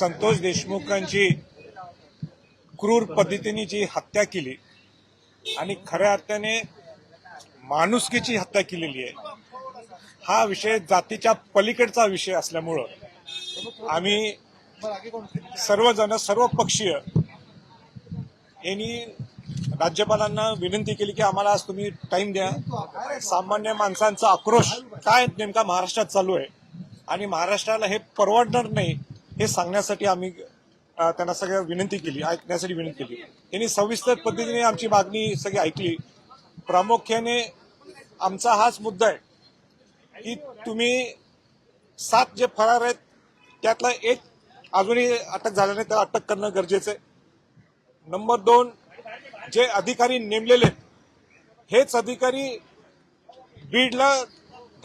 संतोष देशमुखांची क्रूर पद्धतीने जी हत्या केली आणि खऱ्या अर्थाने माणुसकीची हत्या केलेली आहे हा विषय जातीच्या पलीकडचा विषय असल्यामुळं आम्ही सर्वजण सर्व पक्षीय यांनी राज्यपालांना विनंती केली की आम्हाला आज तुम्ही टाइम द्या. सामान्य माणसांचा आक्रोश काय नेमका महाराष्ट्रात चालू आहे? आणि महाराष्ट्राला हे परवडणार नाही हे सांगण्यासाठी आम्ही त्यांना सगळ्या विनंती केली ऐकण्यासाठी विनंती केली. त्यांनी सविस्तर पद्धतीने आमची मागणी सगळी ऐकली. प्रामुख्याने आमचा हाच मुद्दा आहे की तुम्ही सात जे फरार आहेत त्यातला एक अजूनही अटक झाल्याने नाही त्याला अटक करणं गरजेचं आहे. नंबर दोन जे अधिकारी नेमलेले आहेत, हेच अधिकारी बीडला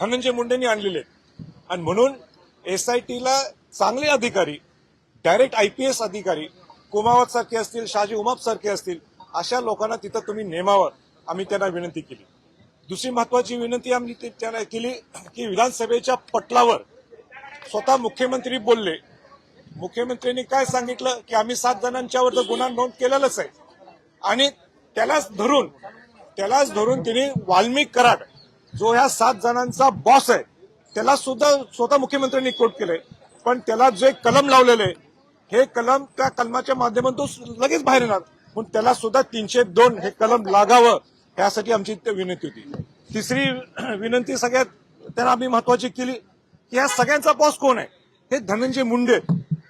धनंजय मुंडेंनी आणलेले आहेत. आणि म्हणून एस आय टीला चांगले अधिकारी डायरेक्ट आय पी एस अधिकारी कुमावत सारखे असतील शाजी उमाप सारखे असतील अशा लोकांना तिथं तुम्ही नेमावं आम्ही त्यांना विनंती केली. दुसरी महत्वाची विनंती आम्ही त्यांना केली की विधानसभेच्या पटलावर स्वतः मुख्यमंत्री बोलले. मुख्यमंत्र्यांनी काय सांगितलं? की आम्ही सात जणांच्यावर तर गुन्हा नोंद केलेलाच आहे. आणि त्यालाच धरून त्यालाच धरून तिने वाल्मिक कराड जो ह्या सात जणांचा बॉस आहे त्याला सुद्धा स्वतः मुख्यमंत्र्यांनी कोट केलंय. पण त्याला जे कलम लावलेलं आहे हे कलम त्या कलमाच्या माध्यमातून तो लगेच बाहेर येणार. म्हणून त्याला सुद्धा तीनशे दोन हे कलम लागावं यासाठी आमची विनंती होती. तिसरी विनंती सगळ्यात त्यांना आम्ही महत्वाची केली की या सगळ्यांचा बॉस कोण आहे? हे धनंजय मुंडे.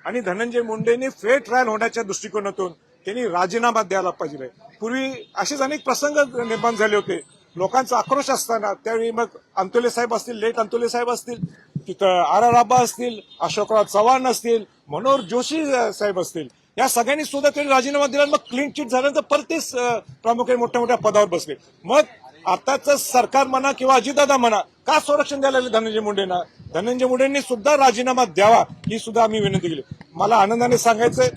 आणि धनंजय मुंडेंनी फेअर ट्रायल होण्याच्या दृष्टिकोनातून त्यांनी राजीनामा द्यायला पाहिजे. पूर्वी असेच अनेक प्रसंग निर्माण झाले होते. लोकांचा आक्रोश असताना त्यावेळी मग अंतोले साहेब असतील लेट अंतोले साहेब असतील तिथं आर आर आबा असतील अशोकराव चव्हाण असतील मनोहर जोशी साहेब असतील. या सगळ्यांनी सुद्धा त्यांनी राजीनामा दिला मग क्लीन चिट झाल्यानंतर परत तेच प्रामुख्याने मोठ्या मोठ्या पदावर बसले. मग आताच सरकार म्हणा किंवा अजितदादा म्हणा का संरक्षण द्यायला धनंजय मुंडेंना? धनंजय मुंडेंनी सुद्धा राजीनामा द्यावा ही सुद्धा आम्ही विनंती केली. मला आनंदाने सांगायचंय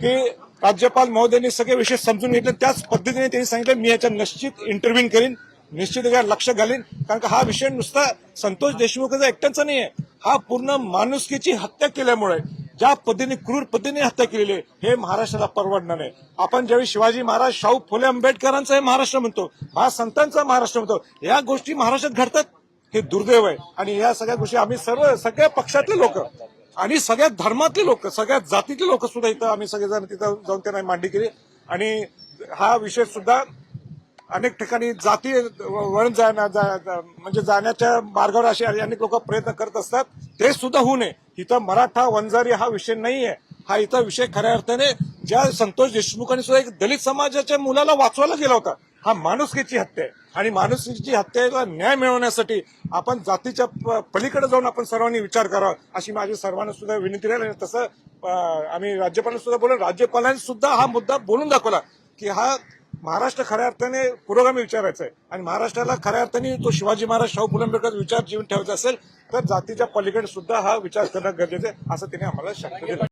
की राज्यपाल महोदयांनी सगळे विषय समजून घेतले त्याच पद्धतीने त्यांनी सांगितलं मी याच्या निश्चित इंटरव्ह्यू करीन. निश्चित लक्ष घालीन. कारण का हा विषय नुसता संतोष देशमुखचा एकट्याचा नाही आहे हा पूर्ण माणुसकीची हत्या केल्यामुळे ज्या पद्धतीने क्रूर पद्धतीने हत्या केलेली आहे हे महाराष्ट्राला परवडणार नाही. आपण ज्यावेळी शिवाजी महाराज शाहू फुले आंबेडकरांचा हे महाराष्ट्र म्हणतो महासंतांचा महाराष्ट्र म्हणतो या गोष्टी महाराष्ट्रात घडतात. हे दुर्दैव आहे. आणि या सगळ्या गोष्टी आम्ही सर्व सगळ्या पक्षातले लोक आणि सगळ्या धर्मातले लोक सगळ्या जातीतले लोक सुद्धा इथं आम्ही सगळेजण तिथं जाऊन त्यांना मांडणी केली. आणि हा विषय सुद्धा अनेक ठिकाणी जाती वळण जाण्या जा- म्हणजे जाण्याच्या मार्गावर असे अनेक लोक प्रयत्न करत असतात. ते सुद्धा होऊ नये. इथं मराठा वंजारी हा विषय नाहीये. हा इथं विषय खऱ्या अर्थाने ज्या संतोष देशमुखांनी सुद्धा एक दलित समाजाच्या मुलाला वाचवायला गेला होता हा माणुसकीची हत्या आहे. आणि माणुसकीची हत्येला न्याय मिळवण्यासाठी आपण जातीच्या प- पलीकडे जाऊन आपण सर्वांनी विचार करावा अशी माझी सर्वांना सुद्धा विनंती राहील. आणि तसं आम्ही राज्यपालांना सुद्धा बोलून राज्यपालांनी सुद्धा हा मुद्दा बोलून दाखवला की हा महाराष्ट्र खऱ्या अर्थाने पुरोगामी विचारायचा आहे. आणि महाराष्ट्राला खऱ्या अर्थाने तो शिवाजी महाराज शाहू फुले विचार जीवन ठेवायचा असेल तर जातीच्या पलीकडे सुद्धा हा विचार करणं गरजेचं आहे असं त्यांनी आम्हाला शक्य दिलं